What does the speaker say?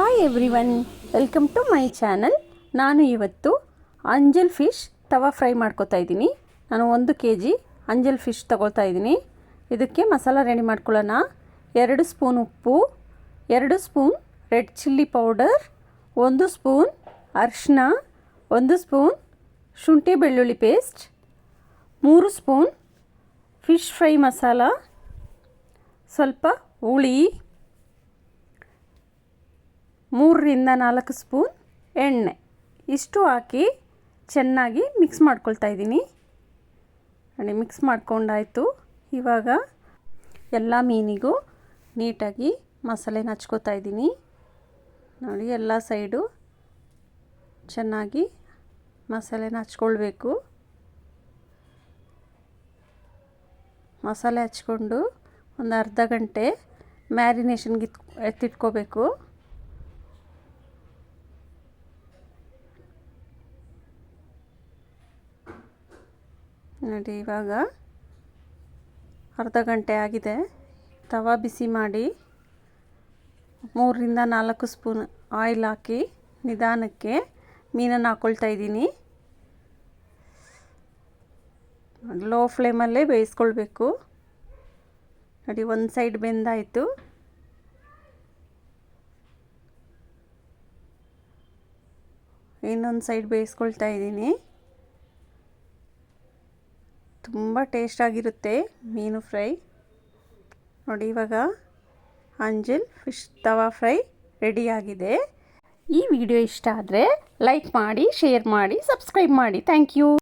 Hi everyone welcome to my channel ನಾನು ಇವತ್ತು ಅಂಜಲ್ fish ತವಾ fry ಮಾಡ್ಕೊತಾ ಇದ್ದೀನಿ. ನಾನು ಒಂದು ಕೆ ಜಿ ಅಂಜಲ್ ಫಿಶ್ ತಗೊಳ್ತಾ ಇದ್ದೀನಿ. ಇದಕ್ಕೆ ಮಸಾಲ ರೆಡಿ ಮಾಡ್ಕೊಳ್ಳೋಣ. ಎರಡು ಸ್ಪೂನ್ ಉಪ್ಪು, ಎರಡು ಸ್ಪೂನ್ ರೆಡ್ ಚಿಲ್ಲಿ ಪೌಡರ್, ಒಂದು ಸ್ಪೂನ್ ಅರಿಶಿನ ಒಂದು ಸ್ಪೂನ್ ಶುಂಠಿ ಬೆಳ್ಳುಳ್ಳಿ ಪೇಸ್ಟ್, ಮೂರು ಸ್ಪೂನ್ ಫಿಶ್ ಫ್ರೈ ಮಸಾಲ, ಸ್ವಲ್ಪ ಹುಳಿ ಮೂರರಿಂದ ನಾಲ್ಕು ಸ್ಪೂನ್ ಎಣ್ಣೆ. ಇಷ್ಟು ಹಾಕಿ ಚೆನ್ನಾಗಿ ಮಿಕ್ಸ್ ಮಾಡ್ಕೊಳ್ತಾ ಇದ್ದೀನಿ. ನೋಡಿ ಮಿಕ್ಸ್ ಮಾಡ್ಕೊಂಡಾಯಿತು. ಇವಾಗ ಎಲ್ಲ ಮೀನಿಗೂ ನೀಟಾಗಿ ಮಸಾಲೆನ ಹಚ್ಕೋತಾ ಇದ್ದೀನಿ. ನೋಡಿ, ಎಲ್ಲ ಸೈಡು ಚೆನ್ನಾಗಿ ಮಸಾಲೆನ ಹಚ್ಕೊಳ್ಬೇಕು. ಮಸಾಲೆ ಹಚ್ಕೊಂಡು ಒಂದು ಅರ್ಧ ಗಂಟೆ ಮ್ಯಾರಿನೇಷನ್ಗೆ ಎತ್ತಿಟ್ಕೋಬೇಕು. ನೋಡಿ, ಇವಾಗ ಅರ್ಧ ಗಂಟೆ ಆಗಿದೆ. ತವಾ ಬಿಸಿ ಮಾಡಿ ಮೂರರಿಂದ ನಾಲ್ಕು ಸ್ಪೂನ್ ಆಯಿಲ್ ಹಾಕಿ ನಿಧಾನಕ್ಕೆ ಮೀನನ್ನು ಹಾಕ್ಕೊಳ್ತಾ ಇದ್ದೀನಿ. ಲೋ ಫ್ಲೇಮಲ್ಲೇ ಬೇಯಿಸ್ಕೊಳ್ಬೇಕು. ನೋಡಿ, ಒಂದು ಸೈಡ್ ಬೆಂದಾಯಿತು. ಇನ್ನೊಂದು ಸೈಡ್ ಬೇಯಿಸ್ಕೊಳ್ತಾ ಇದ್ದೀನಿ. ತುಂಬ ಟೇಸ್ಟಾಗಿರುತ್ತೆ ಮೀನು ಫ್ರೈ. ನೋಡಿ ಇವಾಗ ಅಂಜಲ್ ಫಿಶ್ ತವಾ ಫ್ರೈ ರೆಡಿಯಾಗಿದೆ. ಈ ವಿಡಿಯೋ ಇಷ್ಟ ಆದರೆ ಲೈಕ್ ಮಾಡಿ, ಶೇರ್ ಮಾಡಿ, ಸಬ್ಸ್ಕ್ರೈಬ್ ಮಾಡಿ. Thank you.